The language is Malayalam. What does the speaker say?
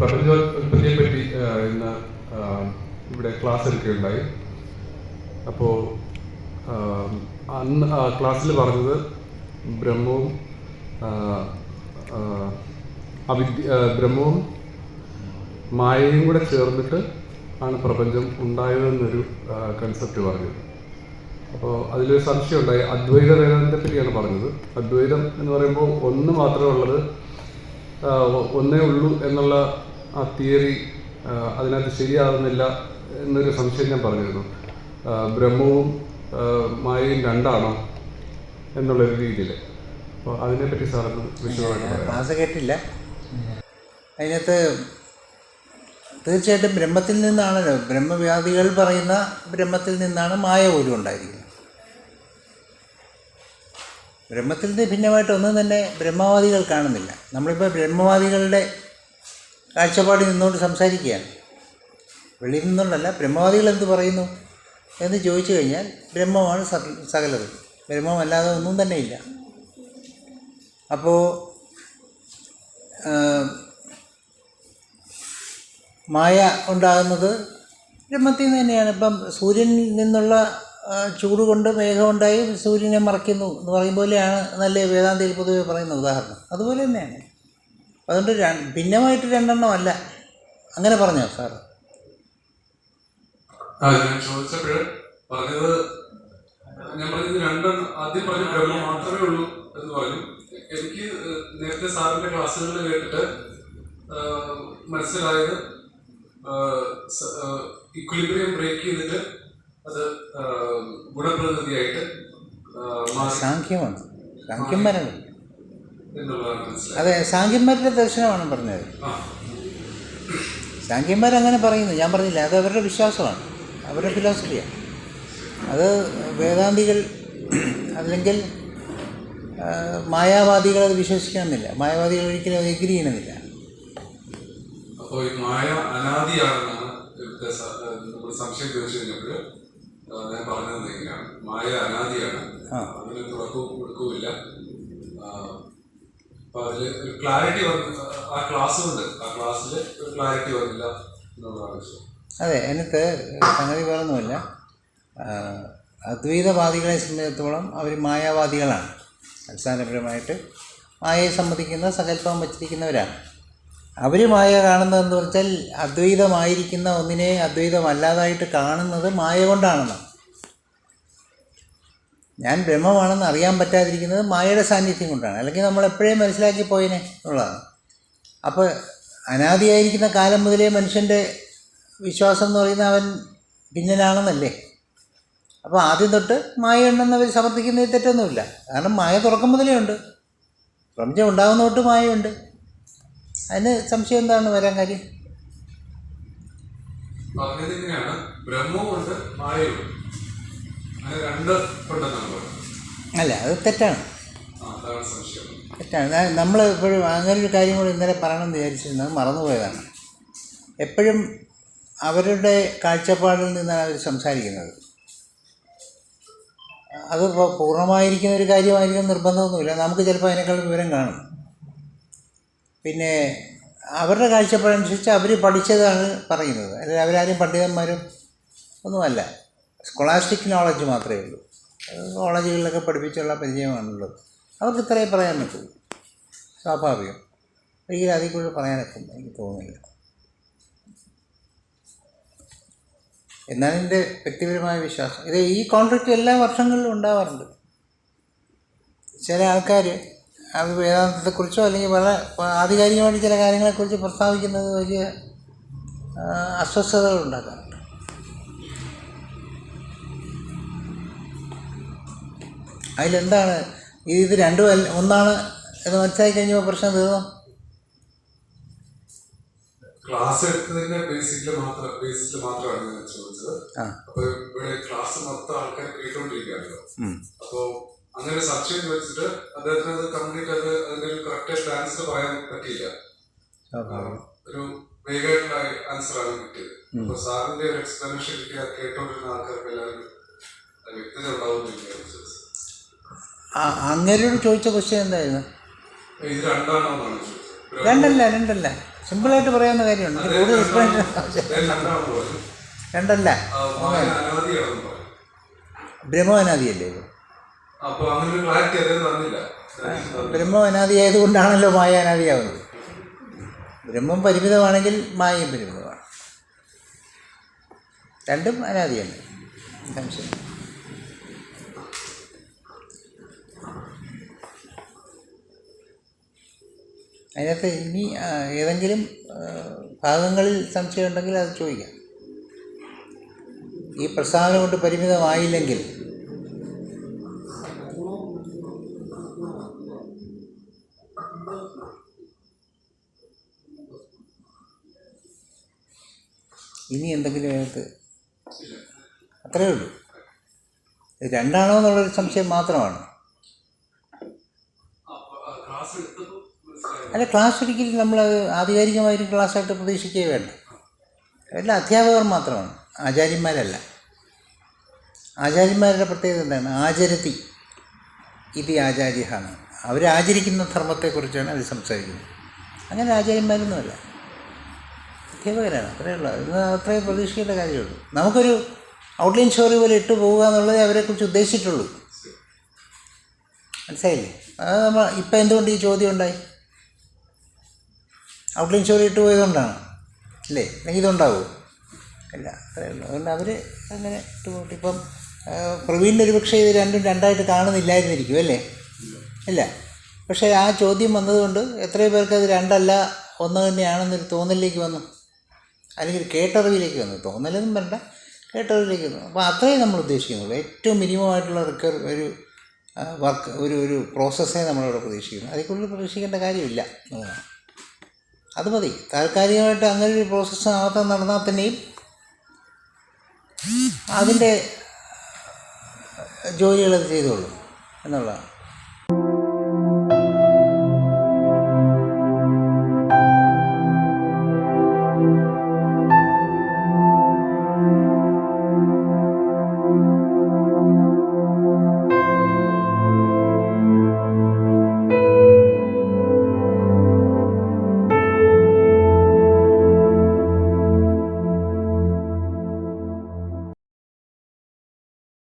പ്രപഞ്ചോത്പത്തിയെ പറ്റി ആ, ഇന്ന് ഇവിടെ ക്ലാസ് എടുക്കുകയുണ്ടായി. അപ്പോൾ അന്ന് ക്ലാസ്സിൽ പറഞ്ഞത് ബ്രഹ്മവും അവിദ്യ ബ്രഹ്മവും മായയും കൂടെ ചേർന്നിട്ട് ആണ് പ്രപഞ്ചം ഉണ്ടായതെന്നൊരു കൺസെപ്റ്റ് പറഞ്ഞത്. അപ്പോൾ അതിലൊരു സംശയം ഉണ്ടായി അദ്വൈത വേദാന്തത്തെ പറ്റിയാണ് പറഞ്ഞത്. അദ്വൈതം എന്ന് പറയുമ്പോൾ ഒന്ന് മാത്രമേ ഉള്ളത് ഒന്നേ ഉള്ളൂ എന്നുള്ള ആ തിയറി അതിനകത്ത് ശരിയാകുന്നില്ല എന്നൊരു സംശയം ഞാൻ പറഞ്ഞിരുന്നു. ബ്രഹ്മവും മായയും രണ്ടാണോ എന്നുള്ളൊരു രീതിയിൽ അപ്പോൾ അതിനെപ്പറ്റി സാറൊന്ന് വിശദമായിട്ട് ക്ലാസ് കേട്ടില്ല. അതിനകത്ത് തീർച്ചയായിട്ടും ബ്രഹ്മത്തിൽ നിന്നാണല്ലോ ബ്രഹ്മവ്യാധികൾ പറയുന്ന ബ്രഹ്മത്തിൽ നിന്നാണ് മായ പോലും ഉണ്ടായിരിക്കുന്നത്. ബ്രഹ്മത്തിൽ നിന്ന് ഭിന്നമായിട്ട് ഒന്നും തന്നെ ബ്രഹ്മവാദികൾ കാണുന്നില്ല. നമ്മളിപ്പോൾ ബ്രഹ്മവാദികളുടെ കാഴ്ചപ്പാടിൽ നിന്നുകൊണ്ട് സംസാരിക്കുകയാണ്. വെളിയിൽ നിന്നുകൊണ്ടല്ല ബ്രഹ്മവാദികൾ എന്ത് പറയുന്നു എന്ന് ചോദിച്ചു കഴിഞ്ഞാൽ ബ്രഹ്മമാണ് സകലത്. ബ്രഹ്മമല്ലാതെ ഒന്നും തന്നെ ഇല്ല. അപ്പോൾ മായ ഉണ്ടാകുന്നത് ബ്രഹ്മത്തിൽ നിന്ന് തന്നെയാണ്. ഇപ്പം സൂര്യനിൽ നിന്നുള്ള ചൂട് കൊണ്ട് മേഘമുണ്ടായി സൂര്യനെ മറയ്ക്കുന്നു എന്ന് പറയും പോലെയാണ് നല്ല വേദാന്തയിൽ പൊതുവെ പറയുന്ന ഉദാഹരണം. അതുപോലെ തന്നെയാണ്. അതുകൊണ്ട് ഭിന്നമായിട്ട് രണ്ടെണ്ണം അല്ല. അങ്ങനെ പറഞ്ഞോ സാർ ആ ചോദിച്ചപ്പോൾ പറഞ്ഞത് ഞാൻ പറഞ്ഞത് രണ്ടെണ്ണം ആദ്യം പറഞ്ഞ ബ്രഹ്മം മാത്രമേ ഉള്ളൂ എന്ന് പറഞ്ഞു. എനിക്ക് നേരത്തെ സാറിന്റെ ക്ലാസ്സുകളിൽ കേട്ടിട്ട് മനസ്സിലായത് ഇക്വിലിബ്രിയം ബ്രേക്ക് ചെയ്തിട്ട് അത് ഗുണപ്രകൃതിയായിട്ട് സാഖ്യമാണ് സാഖ്യന്മാരാണ് അതെ സാങ്കിന്മാരുടെ ദർശനമാണ് പറഞ്ഞത്. ആ. അങ്ങനെ പറയുന്നു. ഞാൻ പറഞ്ഞില്ല അത് അവരുടെ വിശ്വാസമാണ്. അവരുടെ ഫിലോസഫിയാണ് അത് വേദാന്തികൾ അല്ലെങ്കിൽ മായാവാദികൾ അത് വിശ്വസിക്കണമെന്നില്ല. മായാവാദികൾ ഒരിക്കലും അത് എഗ്രി ചെയ്യണമെന്നില്ല അപ്പോൾ ഈ മായ അനാദിയാണെന്നാണ് നമ്മൾ സംശയം ചോദിച്ചു കഴിഞ്ഞപ്പോൾ ഞാൻ പറഞ്ഞത് മായ അനാദിയാണ്. അതിന് തുടക്കവും ക്ലാരിറ്റി ആ ആ ക്ലാസ്സിൽ ക്ലാരിറ്റി അതെ എന്നിട്ട് സംഗതി വേറൊന്നുമില്ല. അദ്വൈതവാദികളെ സംബന്ധിച്ചിടത്തോളം അവർ മായാവാദികളാണ്. അടിസ്ഥാനപരമായിട്ട് മായയെ സംബന്ധിക്കുന്ന സങ്കല്പം വച്ചിരിക്കുന്നവരാണ്. അവർ മായ കാണുന്നതെന്ന് വെച്ചാൽ അദ്വൈതമായിരിക്കുന്ന ഒന്നിനെ അദ്വൈതമല്ലാതായിട്ട് കാണുന്നത് മായ കൊണ്ടാണെന്നാണ്. ഞാൻ ബ്രഹ്മമാണെന്ന് അറിയാൻ പറ്റാതിരിക്കുന്നത് മായയുടെ സാന്നിധ്യം കൊണ്ടാണ്. അല്ലെങ്കിൽ നമ്മൾ എപ്പോഴേ മനസ്സിലാക്കി പോയനെ എന്നുള്ളതാണ്. അപ്പോൾ അനാദിയായിരിക്കുന്ന കാലം മുതലേ മനുഷ്യന്റെ വിശ്വാസം എന്ന് പറയുന്ന അവൻ ഭിന്നനാണെന്നല്ലേ? അപ്പോൾ ആദ്യം തൊട്ട് മായ ഉണ്ടെന്ന് അവർ സമർത്ഥിക്കുന്നതിൽ തെറ്റൊന്നുമില്ല. കാരണം മായ തുറക്കം മുതലേ ഉണ്ട്. പ്രപഞ്ചം ഉണ്ടാകുന്ന തൊട്ട് മായയുണ്ട്. അതിന് സംശയം എന്താണ് വരാൻ കാര്യം അങ്ങനെ രണ്ട് ഉണ്ടെന്നാണ് പറയുന്നത് അല്ല അത് തെറ്റാണ്. തെറ്റാണ്. നമ്മൾ എപ്പോഴും അങ്ങനെ ഒരു കാര്യം കൂടി ഇന്നലെ പറയണമെന്ന് വിചാരിച്ചിരുന്നത് മറന്നുപോയതാണ്. എപ്പോഴും അവരുടെ കാഴ്ചപ്പാടിൽ നിന്നാണ് അവർ സംസാരിക്കുന്നത്. അത് പൂർണമായിരിക്കുന്ന ഒരു കാര്യമായിരിക്കും നിർബന്ധമൊന്നുമില്ല. നമുക്ക് ചിലപ്പോൾ അതിനേക്കാൾ വിവരം കാണും. പിന്നെ അവരുടെ കാഴ്ചപ്പാടനുസരിച്ച് അവർ പഠിച്ചതാണ് പറയുന്നത്. അല്ലെങ്കിൽ അവരാരും പണ്ഡിതന്മാരും ഒന്നുമല്ല. സ്കോളാസ്റ്റിക് നോളജ് മാത്രമേ ഉള്ളൂ. കോളേജുകളിലൊക്കെ പഠിപ്പിച്ചുള്ള പരിചയമാണുള്ളത്. അവർക്ക് ഇത്രയേ പറയാൻ പറ്റൂ. സ്വാഭാവികം. ഒരിക്കലും അതിൽ കൂടുതൽ പറയാനൊക്കും എനിക്ക് തോന്നുന്നില്ല. എന്നാണ് എന്റെ വ്യക്തിപരമായ വിശ്വാസം. ഇത് ഈ കോൺട്രാക്റ്റ് എല്ലാ വർഷങ്ങളിലും ഉണ്ടാവാറുണ്ട്. ചില ആൾക്കാർ അത് വേദാന്തത്തെക്കുറിച്ചോ അല്ലെങ്കിൽ വളരെ ആധികാരികമായിട്ട് ചില കാര്യങ്ങളെക്കുറിച്ച് പ്രസ്താവിക്കുന്നത് വലിയ അസ്വസ്ഥതകൾ ഉണ്ടാക്കാറുണ്ട് അതിലെന്താണ്? ഇത് രണ്ടും ഒന്നാണ് എന്ന് മനസ്സിലാക്കി കഴിഞ്ഞപ്പോൾ പ്രശ്നം തീർന്നു? ക്ലാസ് എടുത്തതിന്റെ ബേസിക്കിൽ മാത്രം ബേസിക്കിൽ മാത്രമാണ് ഞാൻ ചോദിച്ചത്. അപ്പൊ ഇവിടെ ക്ലാസ് മൊത്തം ആൾക്കാർ കേട്ടോണ്ടിരിക്കുകയാണല്ലോ. അപ്പോ അങ്ങനെ സംശയം വെച്ചിട്ട് അദ്ദേഹത്തിന് അത് കംപ്ലീറ്റ് അത് അതിന്റെ ഒരു കറക്റ്റ് ആൻസർ പറയാൻ പറ്റിയില്ല. ഒരു വേഗമായിട്ടുള്ള ആൻസർ ആണ് കിട്ടിയത്. അപ്പൊ സാറിന്റെ ഒരു എക്സ്പ്ലനേഷൻ കിട്ടിയ കേട്ടോണ്ടിരുന്ന ആൾക്കാർക്ക് എല്ലാവരും വ്യക്തത ആ അങ്ങേരോട് ചോദിച്ച ക്വസ്റ്റ്യൻ എന്തായിരുന്നു? രണ്ടല്ല രണ്ടല്ല. സിമ്പിളായിട്ട് പറയാവുന്ന കാര്യമാണ്. എനിക്ക് കൂടുതൽ രണ്ടല്ല. ബ്രഹ്മവനാദിയല്ലേ ഇത്? അപ്പൊ അങ്ങനെ ഒരു ക്ലാരിറ്റി അദ്ദേഹം തന്നില്ല. ബ്രഹ്മം അനാദിയായതുകൊണ്ടാണല്ലോ മായ അനാദിയാവുന്നത്. ബ്രഹ്മം പരിമിതമാണെങ്കിൽ മായയും പരിമിതമാണ്. രണ്ടും അനാദിയല്ലേ സംശയം. അതിനകത്ത് ഇനി ഏതെങ്കിലും ഭാഗങ്ങളിൽ സംശയം ഉണ്ടെങ്കിൽ അത് ചോദിക്കാം. ഈ പ്രസ്താവന കൊണ്ട് പരിമിതമായില്ലെങ്കിൽ ഇനി എന്തെങ്കിലും അതിനകത്ത് അത്രയേ ഉള്ളൂ. രണ്ടാണോ എന്നുള്ളൊരു സംശയം മാത്രമാണ്. അല്ല ക്ലാസ് ഒരിക്കലും നമ്മൾ ആധികാരികമായൊരു ക്ലാസ്സായിട്ട് പ്രതീക്ഷിക്കുകയേ വേണ്ട. എല്ലാം അധ്യാപകർ മാത്രമാണ് ആചാര്യന്മാരല്ല. ആചാര്യന്മാരുടെ പ്രത്യേകത എന്താണ്? ആചരത്തി ഇത് ആചാര്യമാണ് അവർ ആചരിക്കുന്ന ധർമ്മത്തെക്കുറിച്ചാണ് അവർ സംസാരിക്കുന്നത്. അങ്ങനെ ആചാര്യന്മാരൊന്നുമല്ല. അധ്യാപകരാണ് അത്രയേ ഉള്ളൂ. അത് അത്രയും പ്രതീക്ഷിക്കേണ്ട കാര്യമുള്ളൂ. നമുക്കൊരു ഔട്ട്ലൈൻ സ്റ്റോറി പോലെ ഇട്ട് പോവുക എന്നുള്ളതേ അവരെക്കുറിച്ച് ഉദ്ദേശിച്ചിട്ടുള്ളൂ. മനസ്സിലായില്ലേ? അത് നമ്മൾ ഇപ്പം എന്തുകൊണ്ട് ഈ ചോദ്യം ഉണ്ടായി? ഔട്ട്ലൈൻ സ്റ്റോറി ഇട്ട് പോയതുകൊണ്ടാണ്. അല്ലേ അല്ലെങ്കിൽ ഇതുണ്ടാവുമോ ഇല്ല അത്രയേ ഉള്ളൂ. അതുകൊണ്ട് അവർ അങ്ങനെ ഇട്ട് പോയിട്ട് ഇപ്പം പ്രവീണിന്റെ ഒരു പക്ഷേ ഇത് രണ്ടും രണ്ടായിട്ട് കാണുന്നില്ലായിരുന്നിരിക്കും അല്ലേ? അല്ല പക്ഷേ ആ ചോദ്യം വന്നതുകൊണ്ട് എത്രയോ പേർക്ക് അത് രണ്ടല്ല ഒന്ന് തന്നെയാണെന്നൊരു തോന്നലിലേക്ക് വന്നു. അല്ലെങ്കിൽ കേട്ടറിവിലേക്ക് വന്നു. തോന്നലൊന്നും വേണ്ട കേട്ടറിവിലേക്ക് വന്നു. അപ്പോൾ അത്രയും നമ്മൾ ഉദ്ദേശിക്കുന്നുള്ളൂ. ഏറ്റവും മിനിമം ആയിട്ടുള്ള റിക്കർ ഒരു വർക്ക് ഒരു ഒരു പ്രോസസ്സേ നമ്മളിവിടെ പ്രതീക്ഷിക്കുന്നു. അതിൽ പ്രതീക്ഷിക്കേണ്ട കാര്യമില്ല. എന്നുള്ളതാണ് അത് മതി. താൽക്കാലികമായിട്ട് അങ്ങനെ ഒരു പ്രോസസ്സ് അകത്ത് നടന്നാൽ തന്നെയും അതിന്റെ ജോലികൾ അത് ചെയ്തോളൂ. എന്നുള്ളതാണ്.